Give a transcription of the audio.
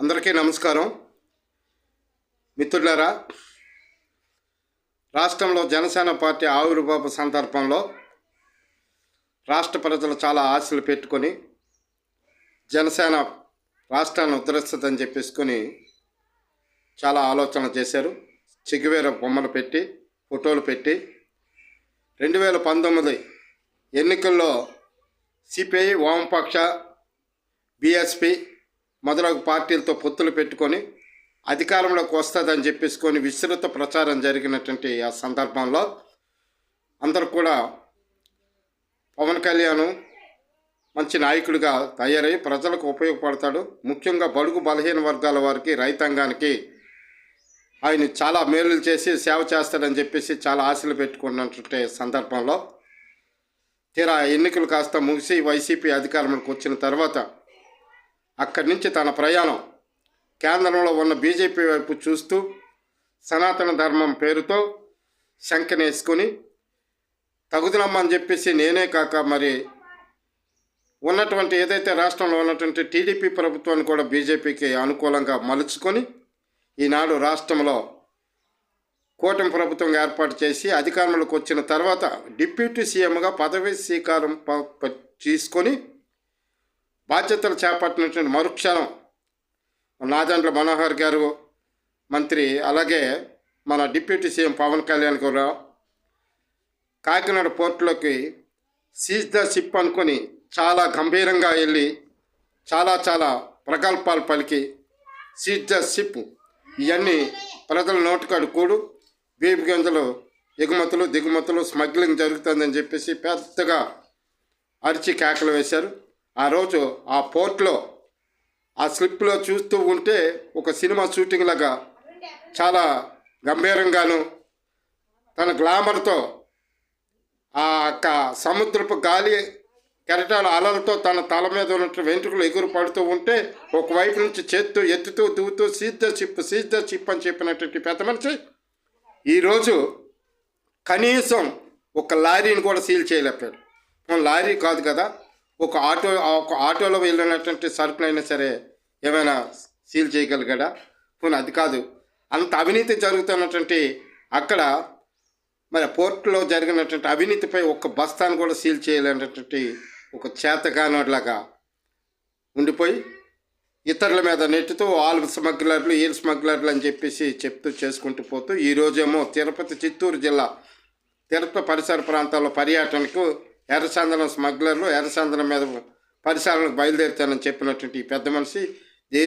అందరికీ నమస్కారం. మిత్రులారా రాష్ట్రంలో జనసేన పార్టీ ఆవిర్భావ సందర్భంలో రాష్ట్ర ప్రజలు చాలా ఆశలు పెట్టుకొని జనసేన రాష్ట్రాన్ని ఉద్ధరిస్తుందని చెప్పేసుకొని చాలా ఆలోచన చేశారు. చిగువేర బొమ్మలు పెట్టి ఫోటోలు పెట్టి. రెండు వేల పంతొమ్మిది ఎన్నికల్లో సిపిఐ వామపక్ష బీఎస్పీ మొదలగు పార్టీలతో పొత్తులు పెట్టుకొని అధికారంలోకి వస్తుందని చెప్పేసుకొని విస్తృత ప్రచారం జరిగినటువంటి ఆ సందర్భంలో అందరూ కూడా పవన్ కళ్యాణ్ మంచి నాయకుడిగా తయారై ప్రజలకు ఉపయోగపడతాడు. ముఖ్యంగా బడుగు బలహీన వర్గాల వారికి రైతాంగానికి ఆయన చాలా మేలులు చేసి సేవ చేస్తాడని చెప్పేసి చాలా ఆశలు పెట్టుకున్నటువంటి సందర్భంలో తీరా ఎన్నికలు కాస్త ముగిసి వైసీపీ అధికారంలోకి వచ్చిన తర్వాత అక్కడి నుంచి తన ప్రయాణం కేంద్రంలో ఉన్న బీజేపీ వైపు చూస్తూ సనాతన ధర్మం పేరుతో శంకనేసుకొని తగుదనమ్మని చెప్పేసి నేనే కాక మరి ఉన్నటువంటి ఏదైతే రాష్ట్రంలో ఉన్నటువంటి టీడీపీ ప్రభుత్వాన్ని కూడా బీజేపీకి అనుకూలంగా మలుచుకొని ఈనాడు రాష్ట్రంలో కూటమి ప్రభుత్వం ఏర్పాటు చేసి అధికారంలోకి వచ్చిన తర్వాత డిప్యూటీ సీఎంగా పదవి స్వీకారం ప- తీసుకొని బాధ్యతలు చేపట్టినటువంటి మరుక్షణం నాదండ్ల మనోహర్ గారు మంత్రి అలాగే మన డిప్యూటీ సీఎం పవన్ కళ్యాణ్ గారు కాకినాడ పోర్టులోకి సీజ్ ద షిప్ అనుకొని చాలా గంభీరంగా వెళ్ళి చాలా చాలా ప్రగల్భాలు పలికి సీజ్ ద షిప్ ఇవన్నీ ప్రజల నోటికాడు కూడు. బీపు గింజలు ఎగుమతులు దిగుమతులు స్మగ్లింగ్ జరుగుతుందని చెప్పేసి పెద్దగా అరిచి కేకలు వేశారు. ఆ రోజు ఆ పోర్ట్లో ఆ స్లిప్లో చూస్తూ ఉంటే ఒక సినిమా షూటింగ్ లాగా చాలా గంభీరంగాను తన గ్లామర్తో ఆ యొక్క సముద్రపు గాలి కెరటాల అలలతో తన తల మీద ఉన్నట్టు వెంట్రుకలు ఎగురు పడుతూ ఉంటే ఒకవైపు నుంచి చేత్తూ ఎత్తుతూ దూతూ సీజ్ చిప్ సీజ్ చిప్ అని చెప్పినటువంటి పెద్ద మనిషి ఈరోజు కనీసం ఒక లారీని కూడా సీల్ చేయలేపాడు లారీ కాదు కదా ఒక ఆటో ఒక ఆటోలో వెళ్ళినటువంటి సరుకులైనా సరే ఏమైనా సీల్ చేయగలిగాడా? పోనీ అది కాదు. అంత అవినీతి జరుగుతున్నటువంటి అక్కడ మరి పోర్టులో జరిగినటువంటి అవినీతిపై ఒక్క బస్తాను కూడా సీల్ చేయలేనటువంటి ఒక చేతగానోట్లాగా ఉండిపోయి ఇతరుల మీద నెట్టుతూ వాళ్ళు స్మగ్లర్లు వీళ్ళు స్మగ్లర్లు అని చెప్పేసి చెప్తూ చేసుకుంటూ పోతూ ఈరోజేమో తిరుపతి చిత్తూరు జిల్లా తిరుపతి పరిసర ప్రాంతాల్లో పర్యటనకు ఎర్రచందనం స్మగ్లర్లు ఎర్రచందనం మీద పరిసరాలకు బయలుదేరుతానని చెప్పినటువంటి ఈ పెద్ద మనిషి